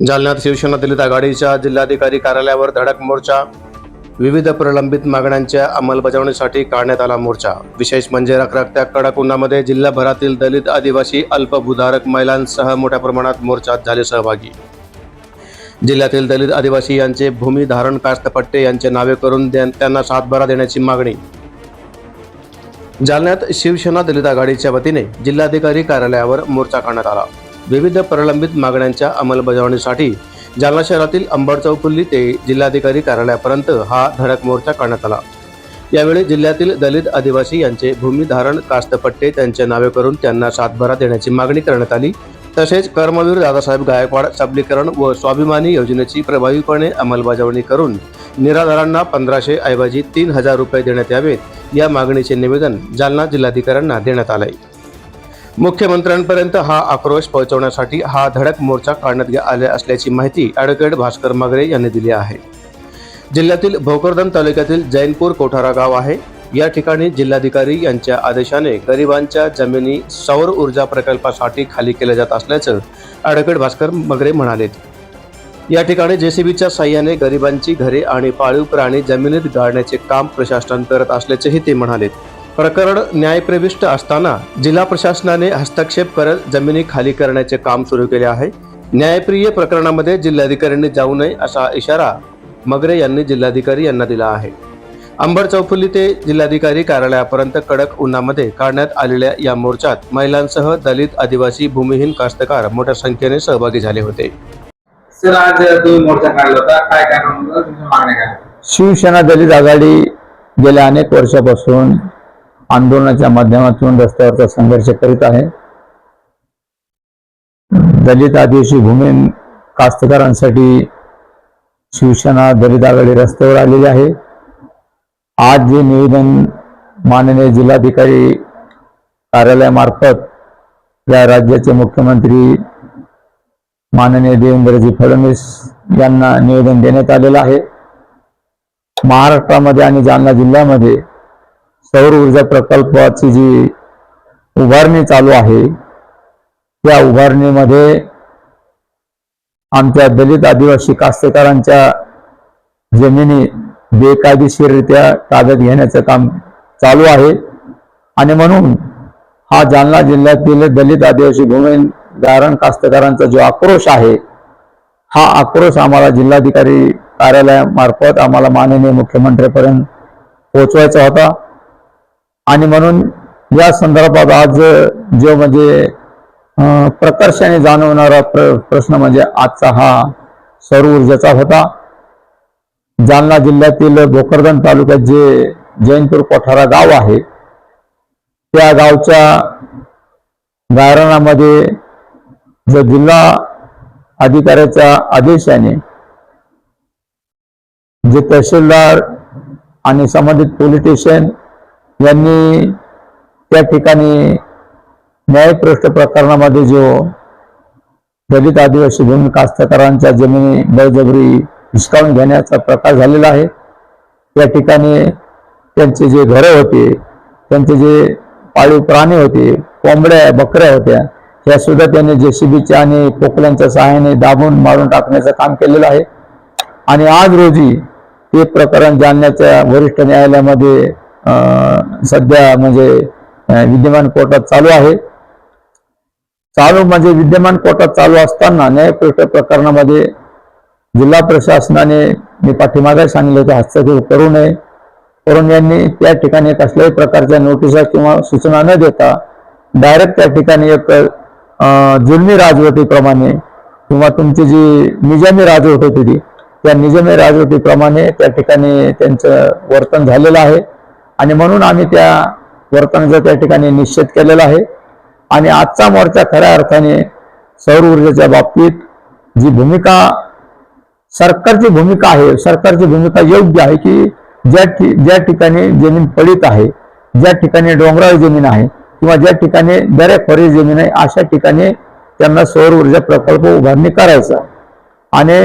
जालन्यात शिवसेना दलित आघाडीच्या जिल्हाधिकारी कार्यालयावर धडक मोर्चा. विविध प्रलंबित मागण्यांच्या अंमलबजावणीसाठी काढण्यात आला मोर्चा. विशेष म्हणजे रखरखत्या कडक उन्हामध्ये जिल्हाभरातील दलित आदिवासी अल्पभूधारक महिलांसह मोठ्या प्रमाणात मोर्चात झाले सहभागी. जिल्ह्यातील दलित आदिवासी यांचे भूमी धारण कास्त पट्टे यांचे नावे करून त्यांना सातबारा देण्याची मागणी. जालन्यात शिवसेना दलित आघाडीच्या वतीने जिल्हाधिकारी कार्यालयावर मोर्चा काढण्यात आला. विविध प्रलंबित मागण्यांच्या अंमलबजावणीसाठी जालना शहरातील अंबड चौफुल्ली ते जिल्हाधिकारी कार्यालयापर्यंत हा धडक मोर्चा काढण्यात आला. यावेळी जिल्ह्यातील दलित आदिवासी यांचे भूमिधारण कास्तपट्टे त्यांच्या नावे करून त्यांना सातबारा देण्याची मागणी करण्यात आली. तसेच कर्मवीर दादासाहेब गायकवाड सबलीकरण व स्वाभिमानी योजनेची प्रभावीपणे अंमलबजावणी करून निराधारांना पंधराशे ऐवजी तीन हजार रुपये देण्यात यावेत या मागणीचे निवेदन जालना जिल्हाधिकाऱ्यांना देण्यात आले मुख्यमंत्र्यांपर्यंत हा आक्रोश पोहोचवण्यासाठी हा धडक मोर्चा काढण्यात गे- आले असल्याची माहिती ॲडव्होकेट भास्कर मगरे यांनी दिली आहे. जिल्ह्यातील भोकरदन तालुक्यातील जैनपूर कोठारा गाव आहे. या ठिकाणी जिल्हाधिकारी यांच्या आदेशाने गरिबांच्या जमिनी सौर ऊर्जा प्रकल्पासाठी खाली केल्या जात असल्याचं ॲडव्होकेट भास्कर मगरे म्हणाले. या ठिकाणी जेसीबीच्या साह्याने गरिबांची घरे आणि पाळीव प्राणी जमिनीत गाळण्याचे काम प्रशासन करत असल्याचेही ते म्हणाले. प्रकरण न्यायप्रविष्ट असताना जिल्हा प्रशासनाने हस्तक्षेप करत जमिनी खाली करण्याचे काम सुरू केले आहे. न्यायप्रिय प्रकरणामध्ये जिल्हाधिकाऱ्यांनी जाऊ नये असा इशारा मगरे यांनी जिल्हाधिकारी यांना दिला आहे. अंबड चौफुली ते जिल्हाधिकारी कार्यालयापर्यंत कडक उन्हामध्ये काढण्यात आलेल्या या मोर्चात महिलांसह दलित आदिवासी भूमिहीन कास्तकार मोठ्या संख्येने सहभागी झाले होते. सर आज तुम्ही मोर्चा काढला होता काय? शिवसेना दलित आघाडी गेल्या अनेक वर्षापासून आंदोलनाच्या माध्यमातून रस्त्यावरचा संघर्ष करीत आहे. दलित आदिवासी भूमी कास्तकारांसाठी शिवसेना दलित आघाडी रस्त्यावर आलेली आहे. आज जे निवेदन माननीय जिल्हाधिकारी कार्यालयामार्फत या राज्याचे मुख्यमंत्री माननीय देवेंद्रजी फडणवीस यांना निवेदन देण्यात आलेलं आहे. महाराष्ट्रामध्ये आणि जालना जिल्ह्यामध्ये सौर ऊर्जा प्रकल्पाची जी उभारणी चालू आहे त्या उभारणीमध्ये आमच्या दलित आदिवासी कास्तकारांच्या जमिनी बेकायदेशीररित्या ताब्यात घेण्याचं काम चालू आहे. आणि म्हणून हा जालना जिल्ह्यातील दलित आदिवासी भूमी धारण कास्तकारांचा जो आक्रोश आहे हा आक्रोश आम्हाला जिल्हाधिकारी कार्यालयामार्फत आम्हाला माननीय मुख्यमंत्र्यापर्यंत पोहोचवायचा होता. आणि म्हणून या संदर्भात आज जो म्हणजे प्रकर्षाने जाणवणारा प्र प्रश्न म्हणजे आजचा हा सौर ऊर्जेचा होता. जालना जिल्ह्यातील भोकरदन तालुक्यात जे जैनपूर कोठारा गाव आहे त्या गावच्या गायरणामध्ये जो जिल्हा अधिकाऱ्याच्या आदेशाने जे तहसीलदार आणि संबंधित पोलीस स्टेशन यांनी त्या ठिकाणी न्यायपृष्ठ प्रकरणामध्ये जो दलित आदिवासी भूमी कास्तकारांच्या जमिनी बळजबरी हिसकावून घेण्याचा प्रकार झालेला आहे. त्या ठिकाणी त्यांचे जे घरं होते त्यांचे जे पाळीव प्राणी होते कोंबड्या बकऱ्या होत्या ह्या सुद्धा त्यांनी जेसीबीच्या आणि पोकल्यांच्या सहाय्याने दाबून मारून टाकण्याचं काम केलेलं आहे. आणि आज रोजी ते प्रकरण जालन्याच्या वरिष्ठ न्यायालयामध्ये सध्या म्हणजे विद्यमान कोर्टात चालू आहे. चालू म्हणजे विद्यमान कोर्टात चालू असताना न्यायपीठ प्रकरणामध्ये जिल्हा प्रशासनाने मी पाठीमागे सांगितले की हस्तक्षेप करू नये. करून यांनी त्या ठिकाणी कसल्याही प्रकारच्या नोटिसा किंवा सूचना न देता डायरेक्ट त्या ठिकाणी एक जुलमी राजवटीप्रमाणे किंवा तुमची जी निजामी राजवट होती ती त्या निजामी राजवटीप्रमाणे त्या ठिकाणी त्यांचं वर्तन झालेलं आहे. आणि म्हणून आम्ही त्या वर्तनाचा त्या ठिकाणी निश्चित केलेला आहे. आणि आजचा मोर्चा खऱ्या अर्थाने सौर ऊर्जेच्या बाबतीत जी भूमिका सरकारची भूमिका आहे सरकारची भूमिका योग्य आहे की ज्या ठि ज्या ठिकाणी जमीन पडीत आहे ज्या ठिकाणी डोंगराळ जमीन आहे किंवा ज्या ठिकाणी दऱ्याखोरी जमीन आहे अशा ठिकाणी त्यांना सौर ऊर्जा प्रकल्प उभारणी करायचा आणि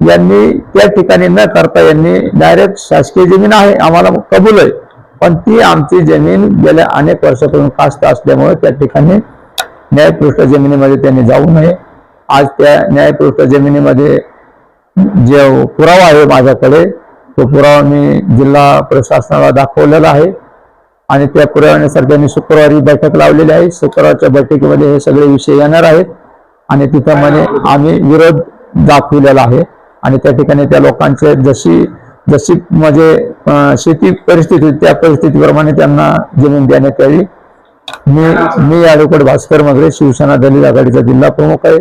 यांनी त्या ठिकाणी न करता यांनी डायरेक्ट शासकीय जमीन आहे आम्हाला कबूल आहे. पण ती आमची जमीन गेल्या अनेक वर्षापासून कास्त असल्यामुळे त्या ठिकाणी न्यायपृष्ठ जमिनीमध्ये त्यांनी जाऊ नये. आज त्या न्यायपृष्ठ जमिनीमध्ये जे पुरावा आहे माझ्याकडे तो पुरावा मी जिल्हा प्रशासनाला दाखवलेला आहे. आणि त्या पुराव्यानुसार त्यांनी शुक्रवारी बैठक लावलेली आहे. शुक्रवारच्या बैठकीमध्ये हे सगळे विषय येणार आहेत. आणि तिथं म्हणे आम्ही विरोध दाखवलेला आहे. आणि त्या ठिकाणी त्या लोकांचे जशी जशी म्हणजे शेती परिस्थिती त्या परिस्थितीप्रमाणे त्यांना जमीन देण्यात यावी. मी मी ॲडव्होकेट भास्कर मगरे शिवसेना दलित आघाडीचा जिल्हा प्रमुख आहे.